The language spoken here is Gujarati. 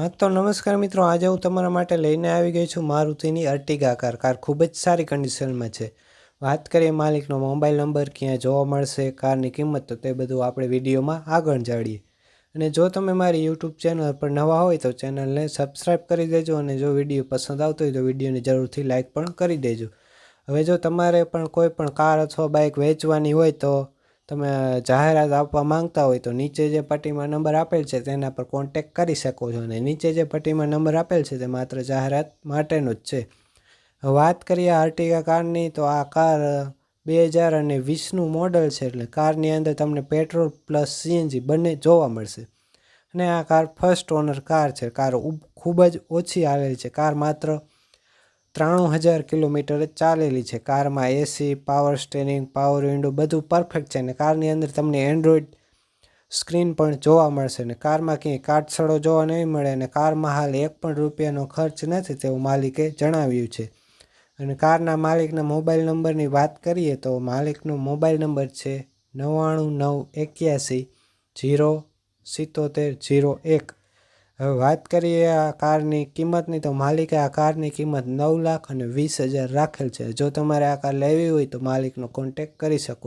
હા, તો નમસ્કાર મિત્રો, આજે હું તમારા માટે લઈને આવી ગઈ છું મારુતિની અર્ટિગા કાર. કાર ખૂબ જ સારી કન્ડિશનમાં છે. વાત કરીએ માલિકનો મોબાઈલ નંબર, ક્યાં જોવા મળશે, કારની કિંમત, તો તે બધું આપણે વિડીયોમાં આગળ જાણીએ અને જો તમે મારી યુટ્યુબ ચેનલ પર નવા હોય, તો ચેનલને સબસ્ક્રાઈબ કરી દેજો અને જો વીડિયો પસંદ આવતો હોય, તો વિડીયોને જરૂરથી લાઇક પણ કરી દેજો. હવે જો તમારે પણ કોઈ પણ કાર અથવા બાઇક વેચવાની હોય, તો તમે જાહેરાત આપવા માંગતા હોય તો નીચે જે પટ્ટીમાં નંબર આપેલ છે તેના પર કોન્ટેક કરી શકો છો અને નીચે જે પટ્ટીમાં નંબર આપેલ છે તે માત્ર જાહેરાત માટેનો જ છે. વાત કરીએ આર્ટિકા કારની, તો આ કાર બે હજાર અને વીસનું મોડલ છે એટલે કારની અંદર તમને પેટ્રોલ પ્લસ સીએનજી બંને જોવા મળશે. અને આ કાર ફર્સ્ટ ઓનર કાર છે. કાર ખૂબ જ ઓછી આવેલી છે. કાર માત્ર ત્રાણું હજાર કિલોમીટર ચાલેલી છે. કારમાં AC power steering power window બધું પરફેક્ટ છે અને કારની અંદર તમને એન્ડ્રોઈડ સ્ક્રીન પણ જોવા મળશે અને કારમાં ક્યાંય કાટસડો જોવા નહીં મળે અને કારમાં હાલ એક પણ રૂપિયાનો ખર્ચ નથી તેવું માલિકે જણાવ્યું છે. અને કારના માલિકના મોબાઈલ નંબરની વાત કરીએ તો માલિકનો મોબાઈલ નંબર છે નવ્વાણું નવ એક્યાસી જીરો સિત્તોતેર જીરો એક. હવે વાત કરીએ આ કારની કિંમતની, તો માલિકે આ કારની કિંમત નવ લાખ અને વીસ હજાર રાખેલ છે. જો તમારે આ કાર લેવી હોય તો માલિકનો કોન્ટેક કરી શકો